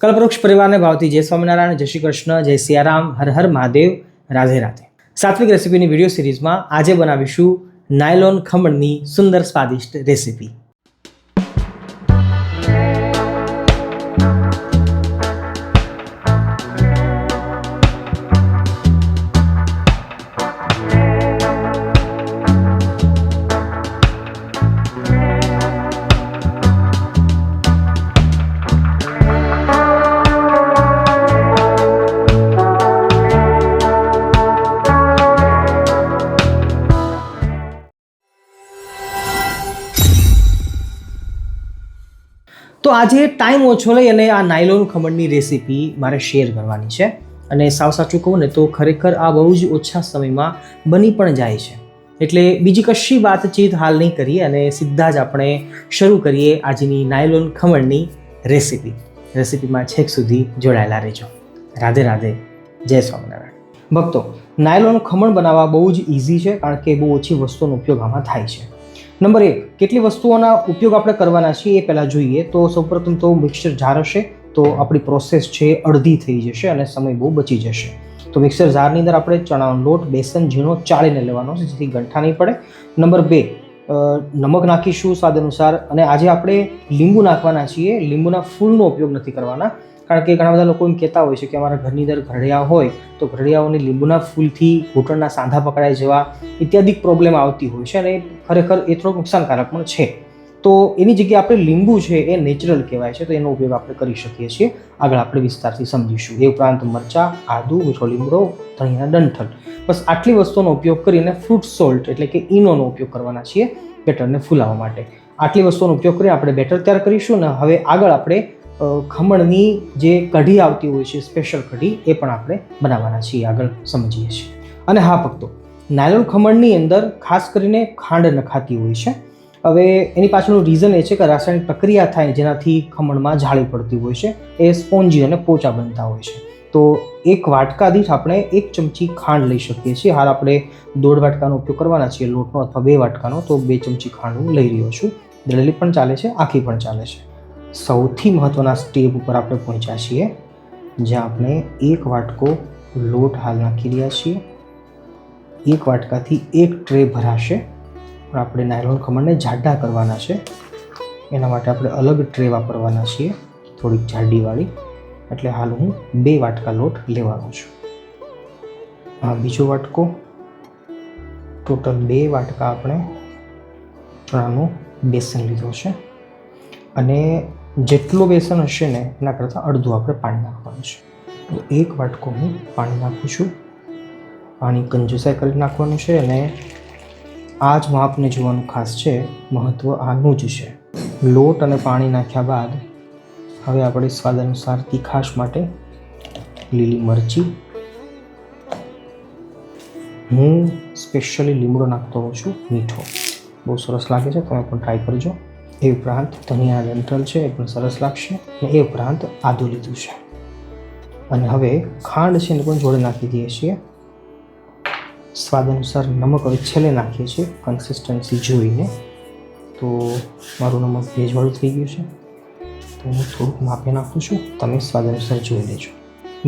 કલ્પવૃક્ષ પરિવારને ભાવતી જય સ્વામિનારાયણ, જય શ્રી કૃષ્ણ, જય સિયારામ, હર હર મહાદેવ, રાધે રાધે. સાત્વિક રેસીપીની વીડિયો સિરીઝમાં આજે બનાવીશું નાયલોન ખમણની સુંદર સ્વાદિષ્ટ રેસીપી. તો આજે ટાઈમ ઓછો લઈ અને આ નાયલોન ખમણની રેસીપી મારે શેર કરવાની છે. અને સાવ સાચું કહું ને તો ખરેખર આ બહુ જ ઓછા સમયમાં બની પણ જાય છે. એટલે બીજી કશી વાતચીત હાલ નહીં કરીએ અને સીધા જ આપણે શરૂ કરીએ આજની નાયલોન ખમણની રેસીપી રેસીપીમાં છેક સુધી જોડાયેલા રહેજો. રાધે રાધે. જય સ્વામિનારાયણ. ભક્તો નાયલોન ખમણ બનાવવા બહુ જ ઇઝી છે કારણ કે બહુ ઓછી વસ્તુઓનો ઉપયોગ આમાં થાય છે. નંબર એક, કેટલી વસ્તુઓના ઉપયોગ આપણે કરવાના છીએ એ પહેલાં જોઈએ. તો સૌપ્રથમ તો મિક્સર જાર હશે, તો આપણી પ્રોસેસ છે અડધી થઈ જશે અને સમય બહુ બચી જશે. તો મિક્સર જારની અંદર આપણે ચણાનો લોટ, બેસન, ઝીણો ચાળીને લેવાનો છે, જેથી ગંઠા નહીં પડે. નંબર બે નમક નાખીશું સ્વાદ અનુસાર અને આજે આપણે લીંબુ નાખવાના છીએ. લીંબુના ફૂલનો ઉપયોગ નથી કરવાના. કારણ કે ઘણા બધા લોકો એમ કહેતા હોય છે કે અમારા ઘરની અંદર ઘરડિયા હોય તો ઘરડિયાઓને લીંબુના ફૂલથી ઘૂંટણના સાંધા પકડાય જેવા ઇત્યાદિક પ્રોબ્લેમ આવતી હોય છે અને ખરેખર એ થોડુંક નુકસાનકારક પણ છે. તો એની જગ્યાએ આપણે લીંબુ છે એ નેચરલ કહેવાય છે તો એનો ઉપયોગ આપણે કરી શકીએ છીએ. આગળ આપણે વિસ્તારથી સમજીશું. એ ઉપરાંત મરચાં, આદુ, મીઠો લીમડો ધણીના ડંઠલ. બસ આટલી વસ્તુનો ઉપયોગ કરીને ફ્રૂટ સોલ્ટ એટલે કે ઈનોનો ઉપયોગ કરવાના છીએ બેટરને ફૂલાવવા માટે. આટલી વસ્તુનો ઉપયોગ કરી આપણે બેટર તૈયાર કરીશું ને હવે આગળ આપણે ખમણની જે કઢી આવતી હોય છે સ્પેશિયલ કઢી, એ પણ આપણે બનાવવાના છીએ, આગળ સમજીએ છીએ. અને હા, ભક્તો, નાયલોન ખમણની અંદર ખાસ કરીને ખાંડ નખાતી હોય છે. હવે એની પાછળનું રીઝન એ છે કે રાસાયણિક પ્રક્રિયા થાય જેનાથી ખમણમાં જાળી પડતી હોય છે, એ સ્પોન્જી અને પોચા બનતા હોય છે. તો એક વાટકા દીઠ આપણે એક ચમચી ખાંડ લઈ શકીએ છીએ. હાલ આપણે દોઢ વાટકાનો ઉપયોગ કરવાના છીએ, લોટનો અથવા બે વાટકાનો, તો બે ચમચી ખાંડ હું લઈ રહ્યો છું. દળેલી પણ ચાલે છે, આખી પણ ચાલે છે. સૌથી મહત્ત્વના સ્ટેપ ઉપર આપણે પહોંચ્યા છીએ, જ્યાં આપણે એક વાટકો લોટ હાલ નાખી રહ્યા છીએ. એક વાટકાથી એક ટ્રે ભરાશે. પણ આપણે નાયલોન ખમણને જાડા કરવાના છે. એના માટે આપણે અલગ ટ્રે વાપરવાના છીએ, થોડીક જાડીવાળી. એટલે હાલ હું બે વાટકા લોટ લેવાનો છું. આ બીજો વાટકો, ટોટલ બે વાટકા આપણે ચણાનું બેસન લીધો છે. અને જેટલું બેસન હશે ને, એના કરતાં અડધું આપણે પાણી નાખવાનું છે. તો એક વાટકો હું પાણી નાખું છું. પાણી કંજુસાઈ કરી નાખવાનું છે અને આ જ માપને જોવાનું ખાસ છે મહત્ત્વ આનું જ છે. લોટ અને પાણી નાખ્યા બાદ હવે આપણે સ્વાદ અનુસાર તીખાશ માટે લીલી મરચી. હું સ્પેશિયલી લીમડો નાખતો હોઉં છું મીઠો. બહુ સરસ લાગે છે, તમે પણ ટ્રાય કરજો. એ ઉપરાંત ધનિયા ડેન્ટલ છે, એ પણ સરસ લાગશે અને એ ઉપરાંત આદુ લીધું છે. અને હવે ખાંડ છે એને પણ જોડે નાખી દઈએ છીએ. સ્વાદ અનુસાર નમક હવે છેલ્લે નાખીએ છીએ કન્સિસ્ટન્સી જોઈને. તો મારું નમક ભેજવાળું થઈ ગયું છે. તો હું થોડુંક માપી નાખું છું, તમે સ્વાદ અનુસાર જોઈ લેજો.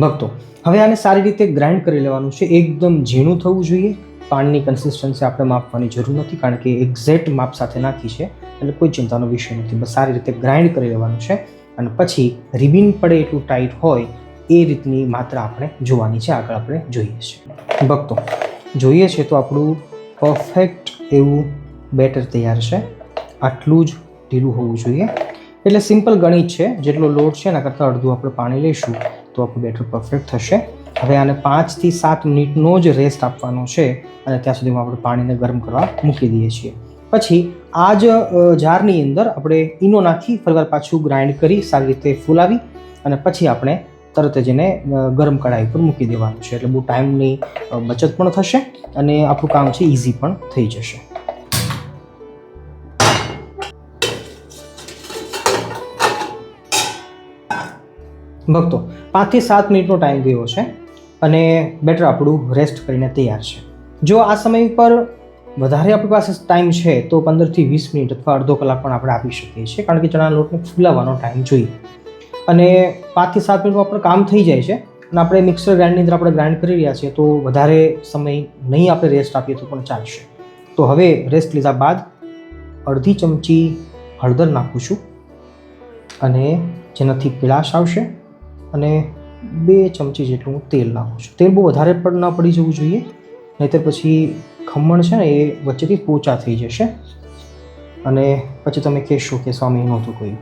ભક્તો, હવે આને સારી રીતે ગ્રાઇન્ડ કરી લેવાનું છે, એકદમ ઝીણું થવું જોઈએ. પાણીની કન્સિસ્ટન્સી આપણે માપવાની જરૂર નથી, કારણ કે એક્ઝેક્ટ માપ સાથે નાખી છે, એટલે કોઈ ચિંતાનો વિષય નથી. બસ સારી રીતે ગ્રાઇન્ડ કરી લેવાનું છે અને પછી રિબિન પડે એટલું ટાઈટ હોય, એ રીતની માત્રા આપણે જોવાની છે. આગળ આપણે જોઈએ છીએ. ભક્તો, જોઈએ છે તો આપણું પરફેક્ટ એવું બેટર તૈયાર છે. આટલું જ ઢીલું હોવું જોઈએ. એટલે સિમ્પલ ગણિત છે. જેટલો લોડ છે એના કરતાં અડધું આપણે પાણી લઈશું, તો આપણું બેટર પરફેક્ટ થશે. હવે આને પાંચથી સાત મિનિટનો જ રેસ્ટ આપવાનો છે અને ત્યાં સુધીમાં આપણે પાણીને ગરમ કરવા મૂકી દઈએ છીએ. પછી આ જ જારની અંદર આપણે ઈનો નાખી, ફરીવાર પાછું ગ્રાઇન્ડ કરી, સારી રીતે ફૂલાવી અને પછી આપણે તરત જ એને ગરમ કઢાઈ પર મૂકી દેવાનું છે. એટલે બહુ ટાઈમની બચત પણ થશે અને આપણું કામ છે ઇઝી પણ થઈ જશે. ભક્તો, પાંચથી સાત મિનિટનો ટાઈમ ગયો છે. અને બેટર આપણું રેસ્ટ કરીને તૈયાર છે. જો આ સમય પર વધારે આપણી પાસે ટાઈમ છે, તો પંદરથી વીસ મિનિટ અથવા અડધો કલાક પણ આપણે આપી શકીએ છીએ, કારણ કે ચણાના લોટને ફૂલાવવાનો ટાઈમ જોઈએ. અને પાંચથી સાત મિનિટમાં પણ કામ થઈ જાય છે અને આપણે મિક્સર ગ્રાઇન્ડની અંદર આપણે ગ્રાઇન્ડ કરી રહ્યા છીએ, તો વધારે સમય નહીં આપણે રેસ્ટ આપીએ તો પણ ચાલશે. તો હવે રેસ્ટ લીધા બાદ અડધી ચમચી હળદર નાખું છું અને જેનાથી પીળાશ આવશે અને બે ચમચી જેટલું હું તેલ નાખું છું. તેલ બહુ વધારે પણ ના પડી જવું જોઈએ, નહીંતર પછી ખમણ છે ને એ વચ્ચેથી પોચા થઈ જશે. અને પછી તમે કહેશો કે સ્વામી નહોતું કહ્યું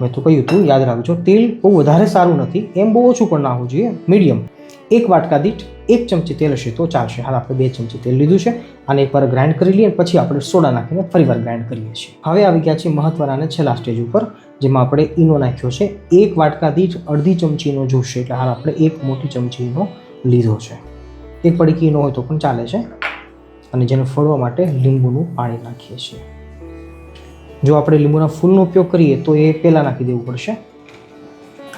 મેં તો કહ્યું હતું યાદ રાખજો, તેલ બહુ વધારે સારું નથી, એમ બહુ ઓછું પણ નાખવું જોઈએ, મીડિયમ. એક વાટકા દીઠ એક ચમચી તેલ હશે તો ચાલશે. હાલ આપણે બે ચમચી તેલ લીધું છે અને એકવાર ગ્રાઇન્ડ કરી લઈએ પછી આપણે સોડા નાખીને ફરીવાર ગ્રાઇન્ડ કરીએ છીએ. હવે આવી ગયા છે મહત્વના અને છેલ્લા સ્ટેજ ઉપર, જેમાં આપણે ઈનો નાખ્યો છે. એક વાટકા દીઠ અડધી ચમચીનો જોશે એટલે હાલ આપણે એક મોટી ચમચીનો લીધો છે. એક પડીકી ઈનો હોય તો પણ ચાલે છે. અને જેને ફળવા માટે લીંબુનું પાણી નાખીએ છીએ. જો આપણે લીંબુના ફૂલનો ઉપયોગ કરીએ તો એ પહેલાં નાખી દેવું પડશે.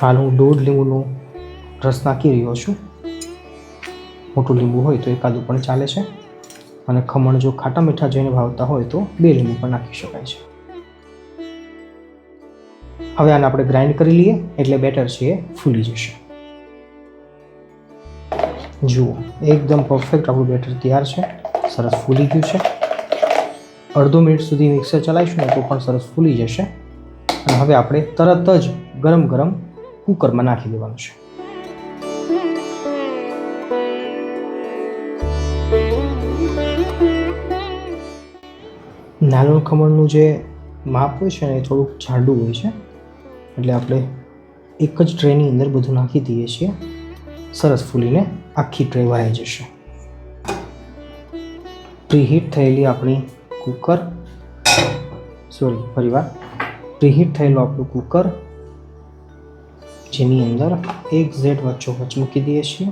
હાલ હું દોઢ લીંબુનો રસ નાખી રહ્યો છું. મોટું લીંબુ હોય તો એકાદું પણ ચાલે છે. અને ખમણ જો ખાટા મીઠા જોઈને ભાવતા હોય તો બે લીંબુ પણ નાખી શકાય છે. હવે આને આપણે ગ્રાઇન્ડ કરી લઈએ, એટલે બેટર છે એ ફૂલી જશે. જુઓ, એકદમ પરફેક્ટ આપણું બેટર તૈયાર છે. સરસ ફૂલી ગયું છે. અડધો મિનિટ સુધી મિક્સર ચલાવીશું ને તો પણ સરસ ફૂલી જશે. અને હવે આપણે તરત જ ગરમ ગરમ કુકરમાં નાખી દેવાનું છે. નાનું ખમણનું જે માપ હોય છે ને એ થોડુંક જાડું હોય છે. એટલે આપણે એક જ ટ્રેની અંદર બધું નાખી દઈએ છીએ. સરસ ફૂલીને આખી ટ્રે ભરાઈ જશે. પ્રીહીટ થયેલી આપણી કુકર. સોરી ફરીવાર પ્રીહીટ થયેલું આપણું કુકર. જેની અંદર એક ઝેડ વચ્ચો વચ મૂકી દઈએ છીએ.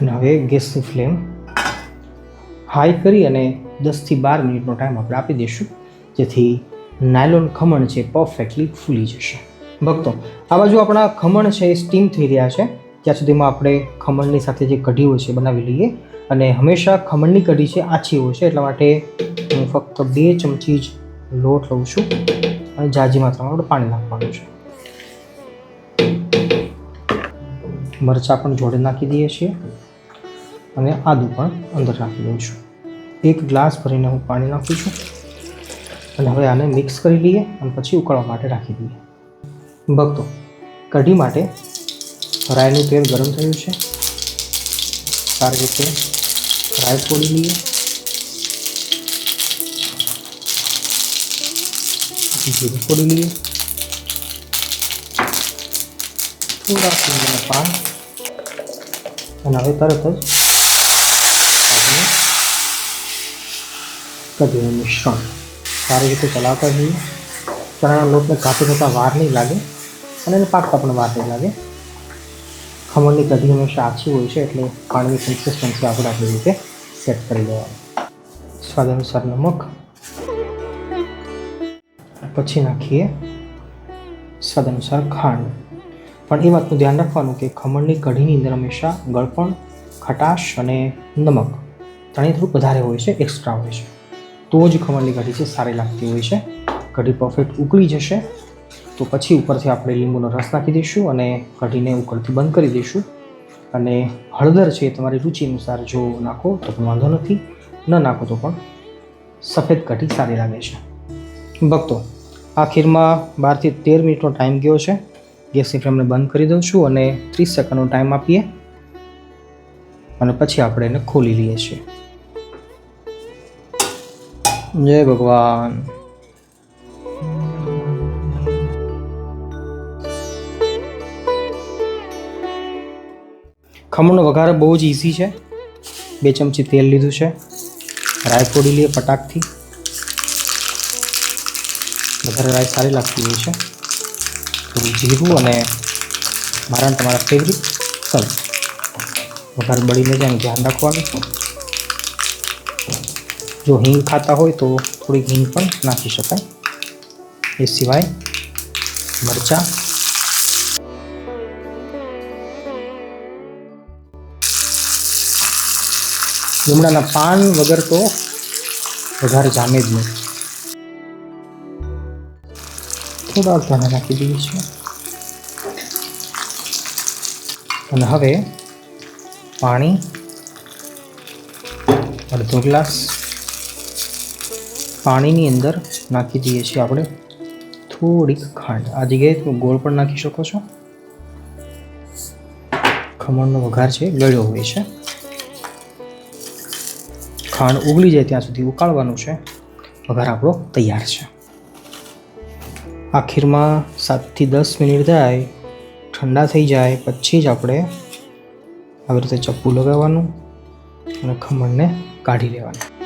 અને હવે ગેસની ફ્લેમ હાઈ કરી અને દસથી બાર મિનિટનો ટાઈમ આપણે આપી દઈશું. જેથી નાયલોન ખમણ છે પરફેક્ટલી ફૂલી જશે. ભક્તો, આ બાજુ આપણા ખમણ છે એ સ્ટીમ થઈ રહ્યા છે. ત્યાં સુધીમાં આપણે ખમણની સાથે જે કઢી હોય છે બનાવી લઈએ. અને હંમેશા ખમણની કઢી છે આછી હોય છે, એટલા માટે હું ફક્ત બે ચમચી જ લોટ લઉં છું. અને જાજી માત્રામાં આપણે પાણી નાખવાનું છે. મરચાં પણ જોડે નાખી દઈએ છીએ. અને આદું પણ અંદર રાખી દઉં છું. એક ગ્લાસ ભરીને હું પાણી નાખું છું. અને હવે આને મિક્સ કરી લઈએ અને પછી ઉકળવા માટે રાખી દઈએ. ભક્તો, કઢી માટે રાઈનું તેલ ગરમ થયું છે. સારી રીતે રાઈ ફોડી લઈએ. જીરું ફોડી લઈએ. થોડા પાન. અને હવે તરત જ આપણે કઢીનું મિશ્રણ સારી રીતે ચલાવતા જઈએ ચણાના લોટને કાપી થતાં વાર નહીં લાગે અને એને પાકતા પણ વાર નહીં લાગે ખમણની કઢી હંમેશા આછી હોય છે એટલે પાણીની કન્સિસ્ટન્સી આપણે આપણી રીતે સેટ કરી લેવાનું સ્વાદ અનુસાર નમક પછી નાખીએ સ્વાદ અનુસાર ખાંડ પણ એ વાતનું ધ્યાન રાખવાનું કે ખમણની કઢીની અંદર હંમેશા ગળપણ ખટાશ અને નમક ત્રણેય થોડુંક વધારે હોય છે એક્સ્ટ્રા હોય છે તો જ ખમણની કઢી છે, સારી લાગતી હોય છે. કઢી પરફેક્ટ ઉકળી જશે. તો પછી ઉપરથી આપણે લીંબુનો રસ નાખી દઈશું અને કઢીને ઉકળતી બંધ કરી દઈશું. અને હળદર છે એ તમારી રુચિ અનુસાર જો નાખો તો પણ વાંધો નથી. ન નાખો તો પણ સફેદ કઢી સારી લાગે છે. ભક્તો આ ખીરમાં બારથી તેર મિનિટનો ટાઈમ ગયો છે. ગેસની ફ્લેમને બંધ કરી દઉં છું અને ત્રીસ સેકન્ડનો ટાઈમ આપીએ. અને પછી આપણે એને ખોલી લઈએ છીએ. જય ભગવાન. ખમણનો વઘાર બહુ જ ઇઝી છે. બે ચમચી તેલ લીધું છે. રાઈ ફોડી લઈએ ફટાકથી. વધારે રાઈ સારી લાગતી હોય છે. થોડું જીરું અને મારા તમારા ફેવરિટ સલ વઘાર બળીને જાય ધ્યાન રાખવાનું. જો હિંગ ખાતા હોય તો થોડીક હિંગ પણ નાખી શકાય. એ સિવાય મરચાં. લીમડાના પાન વગર તો વઘાર જામે જ નહીં. થોડાક ધાણા નાખી દઈએ છીએ. અને હવે પાણી, અડધો ગ્લાસ પાણીની અંદર નાખી દઈએ છીએ આપણે. થોડીક ખાંડ. આ જગ્યાએ તમે ગોળ પણ નાખી શકો છો. ખમણનો વઘાર છે, ગળ્યો હોય છે. ખાંડ ઉગળી જાય ત્યાં સુધી ઉકાળવાનું છે. વઘાર આપણો તૈયાર છે. આખીરમાં સાતથી દસ મિનિટ થાય. ઠંડા થઈ જાય, પછી જ આપણે આવી રીતે ચપ્પુ લગાવવાનું અને ખમણને કાઢી લેવાનું.